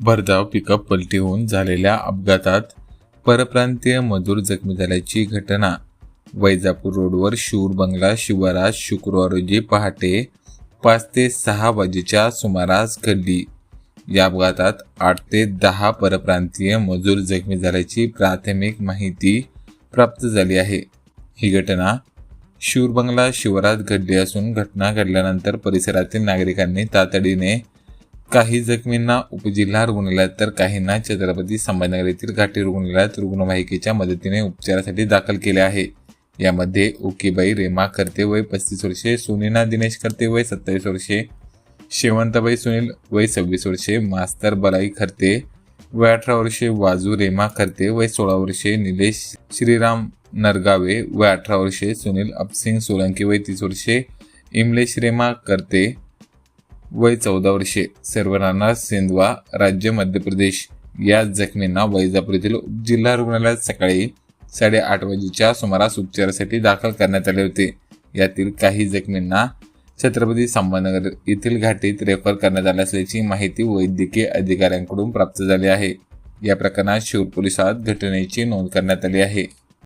भरधाव पिकअप पलटी होऊन झालेल्या अपघातात परप्रांतीय मजूर जखमी झाल्याची घटना. वैजापूर रोडवर शूर बंगला शिवारात शुक्रवार रोजी पहाटे पाच ते सहा वाजेच्या सुमारास घडली. या अपघातात आठ ते दहा परप्रांतीय मजूर जखमी झाल्याची प्राथमिक माहिती प्राप्त झाली आहे. ही घटना शूरबंगला शिवारात घडली असून घटना घडल्यानंतर परिसरातील नागरिकांनी तातडीने काही जखमींना उपजिल्हा रुग्णालयात तर काहींना छत्रपती संभाजीनगर येथील घाटी रुग्णालयात रुग्णवाहिकेच्या मदतीने उपचारासाठी दाखल केले आहे. यामध्ये ओकेबाई रेमा करते वय पस्तीस वर्षे सुनीना दिनेश करते वय सत्तावीस वर्षे शेवंतबाई सुनील वय सव्वीस वर्षे मास्तर बलाई खरते वय अठरा वर्षे वाजू रेमा करते वय सोळा वर्षे निलेश श्रीराम नरगावे वय अठरा वर्षे सुनील अपसिंग सोलंकी वय तीस वर्षे इमलेश रेमा करते वय चौदा वर्षे. सर्वनाना सिंधवा राज्य मध्य प्रदेश. या जखमींना वैजापूर येथील जिल्हा रुग्णालयात सकाळी साडेआठ वाजेच्या सुमारास उपचारासाठी दाखल करण्यात आले होते. यातील काही जखमींना छत्रपती संभाजीनगर येथील घाटीत रेफर करण्यात आले असल्याची माहिती वैद्यकीय अधिकाऱ्यांकडून प्राप्त झाली आहे. या प्रकरणात शिव पोलिसात घटनेची नोंद करण्यात आली आहे.